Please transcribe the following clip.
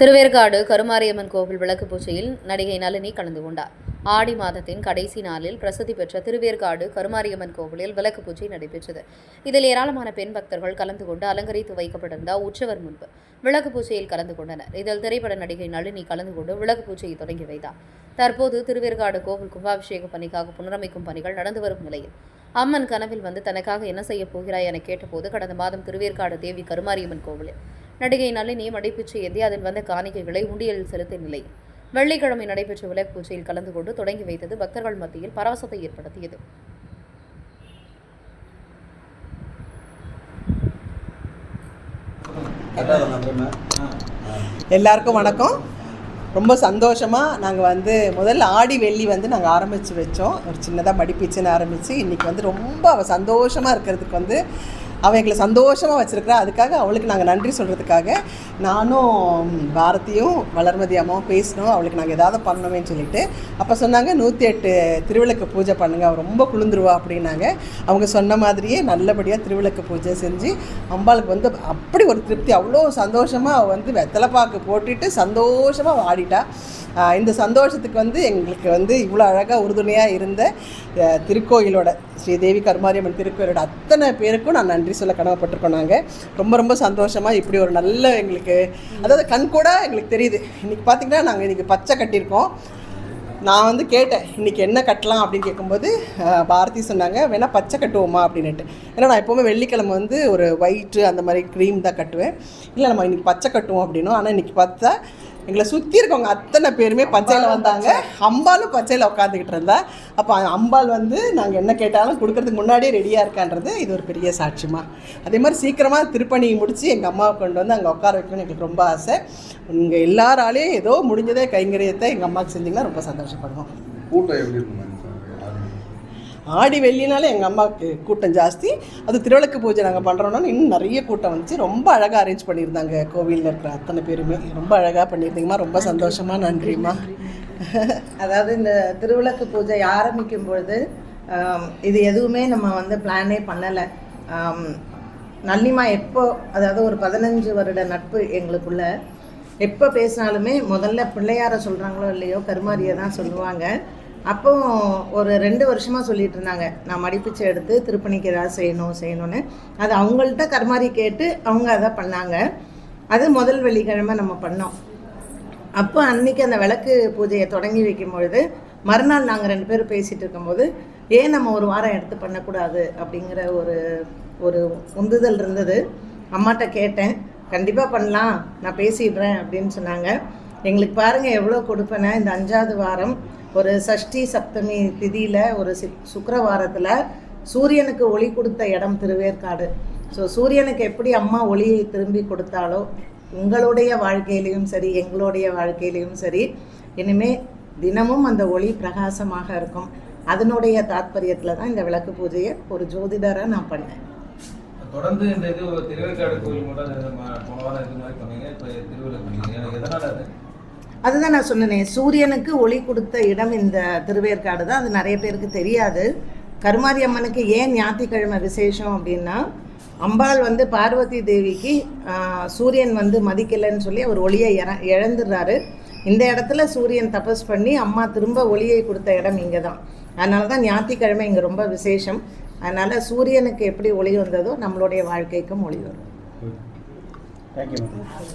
திருவேற்காடு கருமாரியம்மன் கோவில் விளக்கு பூஜையில் நடிகை நளினி கலந்து கொண்டார். ஆடி மாதத்தின் கடைசி நாளில் பிரசித்தி பெற்ற திருவேற்காடு கருமாரியம்மன் கோவிலில் விளக்கு பூஜை நடைபெற்றது. இதில் ஏராளமான பெண் பக்தர்கள் கலந்து கொண்டு அலங்கரித்து வைக்கப்பட்டிருந்த உற்சவர் முன்பு விளக்கு பூஜையில் கலந்து கொண்டனர். இதில் திரைப்பட நடிகை நளினி கலந்து கொண்டு விளக்கு பூஜையை தொடங்கி வைத்தார். தற்போது திருவேற்காடு கோவில் கும்பாபிஷேக பணிக்காக புனரமைக்கும் பணிகள் நடந்து வரும் நிலையில் அம்மன் கனவில் வந்து தனக்காக என்ன செய்யப் போகிறாய் என கேட்டபோது கடந்த மாதம் திருவேற்காடு தேவி கருமாரியம்மன் கோவிலில் நடிகை நளினி மடைப்பிச்சு ஏந்தி அதில் வந்த காணிக்கைகளை உண்டியலில் செலுத்திய நிலையில் வெள்ளிக்கிழமை நடைபெற்ற விளக்கு பூஜையில் கலந்து கொண்டு தொடங்கி வைத்தது பக்தர்கள் மத்தியில் பரவசத்தை ஏற்படுத்தியது. எல்லாருக்கும் வணக்கம். ரொம்ப சந்தோஷமாக நாங்கள் வந்து முதல்ல ஆடி வெள்ளி வந்து நாங்கள் ஆரம்பித்து வச்சோம். ஒரு சின்னதாக மடிப்பீச்சுன்னு ஆரம்பித்து இன்றைக்கி வந்து ரொம்ப சந்தோஷமாக இருக்கிறதுக்கு வந்து அவள் எங்களை சந்தோஷமாக வச்சுருக்கிறா. அதுக்காக அவளுக்கு நாங்கள் நன்றி சொல்கிறதுக்காக நானும் பாரதியும் வளர்மதி அம்மாவும் பேசினோம். அவளுக்கு நாங்கள் ஏதாவது பண்ணணுமே சொல்லிட்டு. அப்போ சொன்னாங்க நூற்றி எட்டு திருவிளக்கு பூஜை பண்ணுங்கள் அவள் ரொம்ப குளிந்துருவா அப்படின்னாங்க. அவங்க சொன்ன மாதிரியே நல்லபடியாக திருவிளக்கு பூஜை செஞ்சு அம்பாளுக்கு வந்து அப்படி ஒரு திருப்தி. அவ்வளோ சந்தோஷமாக அவள் வந்து வெத்தலைப்பாக்கு போட்டுட்டு சந்தோஷமாக ஆடிட்டா இந்த சந்தோஷத்துக்கு வந்து எங்களுக்கு வந்து இவ்வளோ அழகாக உறுதுணையாக இருந்த திருக்கோயிலோட ஸ்ரீதேவி கருமாரியம்மன் திருக்கோயிலோட அத்தனை பேருக்கும் நான் நன்றி சொல்ல கடமைப்பட்டிருக்கோம் நாங்கள் ரொம்ப ரொம்ப சந்தோஷமாக இப்படி ஒரு நல்ல எங்களுக்கு அதாவது கண் கூட எங்களுக்கு தெரியுது. இன்றைக்கி பார்த்திங்கன்னா நாங்கள் இன்றைக்கி பச்சை கட்டியிருக்கோம். நான் வந்து கேட்டேன் இன்றைக்கி என்ன கட்டலாம் அப்படின்னு கேட்கும்போது பாரதி சொன்னாங்க வேணால் பச்சை கட்டுவோமா? அப்படின்னுட்டு. ஏன்னா நான் எப்போவுமே வெள்ளிக்கிழமை வந்து ஒரு ஒயிட்டு அந்த மாதிரி க்ரீம் தான் கட்டுவேன். இல்லை நம்ம இன்றைக்கி பச்சை கட்டுவோம் அப்படின்னும். ஆனால் இன்றைக்கி பார்த்தா எங்களை சுற்றி இருக்கவங்க அத்தனை பேருமே பச்சையில் வந்தாங்க. அம்பாலும் பச்சையில் உட்காந்துக்கிட்டு இருந்தா. அப்போ அம்பாள் வந்து நாங்கள் என்ன கேட்டாலும் கொடுக்கறதுக்கு முன்னாடியே ரெடியாக இருக்கான்றது இது ஒரு பெரிய சாட்சிமா. அதே மாதிரி சீக்கிரமாக திருப்பணி முடித்து எங்கள் அம்மாவை கொண்டு வந்து அங்கே உட்கார வைக்கணும்னு எங்களுக்கு ரொம்ப ஆசை. உங்கள் எல்லாராலையும் ஏதோ முடிஞ்சதே கைங்கரியத்தை எங்கள் அம்மாவுக்கு செஞ்சிங்கன்னா ரொம்ப சந்தோஷப்படுவோம். கூட்டம் எப்படி இருக்கும் ஆடி வெள்ளினாலே எங்கள் அம்மாவுக்கு கூட்டம் ஜாஸ்தி. அது திருவிளக்கு பூஜை நாங்கள் பண்ணுறோன்னா இன்னும் நிறைய கூட்டம் வந்துச்சு. ரொம்ப அழகாக அரேஞ்ச் பண்ணியிருந்தாங்க கோவிலில் இருக்கிற அத்தனை பேருமே. ரொம்ப அழகாக பண்ணியிருந்தீங்கம்மா. ரொம்ப சந்தோஷமா. நன்றிம்மா. அதாவது இந்த திருவிளக்கு பூஜை ஆரம்பிக்கும் பொழுது இது எதுவுமே நம்ம வந்து பிளானே பண்ணலை. நல்லிமா எப்போ அதாவது ஒரு பதினஞ்சு வருட நட்பு எங்களுக்குள்ள எப்போ பேசினாலுமே முதல்ல பிள்ளையார சொல்கிறாங்களோ இல்லையோ கருமாரியை தான் சொல்லுவாங்க. அப்போ ஒரு ரெண்டு வருஷமாக சொல்லிட்டு இருந்தாங்க. நான் மடிப்பிச்சை எடுத்து திருப்பணிக்கு ஏதாவது செய்யணும் செய்யணும்னு. அது அவங்கள்ட்ட கருமாரி கேட்டு அவங்க அதை பண்ணாங்க. அது முதல் வெள்ளிக்கிழமை நம்ம பண்ணோம். அப்போ அன்னைக்கு அந்த விளக்கு பூஜையை தொடங்கி வைக்கும் பொழுது மறுநாள் நாங்கள் ரெண்டு பேரும் பேசிகிட்டு இருக்கும்போது ஏன் நம்ம ஒரு வாரம் எடுத்து பண்ணக்கூடாது? அப்படிங்கிற ஒரு ஒரு உந்துதல் இருந்தது. அம்மாட்ட கேட்டேன். கண்டிப்பாக பண்ணலாம். நான் பேசிடுறேன். அப்படின்னு சொன்னாங்க. எங்களுக்கு பாருங்கள் எவ்வளோ கொடுப்பேன இந்த அஞ்சாவது வாரம் ஒரு சஷ்டி சப்தமி திதியில் ஒரு சுக்கரவாரத்தில் சூரியனுக்கு ஒளி கொடுத்த இடம் திருவேற்காடு. ஸோ சூரியனுக்கு எப்படி அம்மா ஒளியை திரும்பி கொடுத்தாலோ உங்களுடைய வாழ்க்கையிலையும் சரி எங்களுடைய வாழ்க்கையிலையும் சரி இனிமே தினமும் அந்த ஒளி பிரகாசமாக இருக்கும். அதனுடைய தாத்பரியத்தில் தான் இந்த விளக்கு பூஜையை ஒரு ஜோதிடராக நான் பண்ணேன். தொடர்ந்து இந்த இது திருவேற்காடு கோயில் மட்டும் போன வாரம் இது மாதிரி பண்ணீங்க இப்போ திருவிழா எதனால அது? அதுதான் நான் சொன்னேனே சூரியனுக்கு ஒளி கொடுத்த இடம் இந்த திருவேற்காடு தான். அது நிறைய பேருக்கு தெரியாது. கருமாரி அம்மனுக்கு ஏன் ஞாயிற்றுக்கிழமை விசேஷம் அப்படின்னா அம்பாள் வந்து பார்வதி தேவிக்கு சூரியன் வந்து மதிக்கலைன்னு சொல்லி அவர் ஒளியை இற இழந்துடுறாரு. இந்த இடத்துல சூரியன் தபஸ் பண்ணி அம்மா திரும்ப ஒளியை கொடுத்த இடம் இங்கே தான். அதனால தான் ஞாயிற்றுக்கிழமை இங்கே ரொம்ப விசேஷம். அதனால் சூரியனுக்கு எப்படி ஒளி வந்ததோ நம்மளுடைய வாழ்க்கைக்கும் ஒளி வரும்.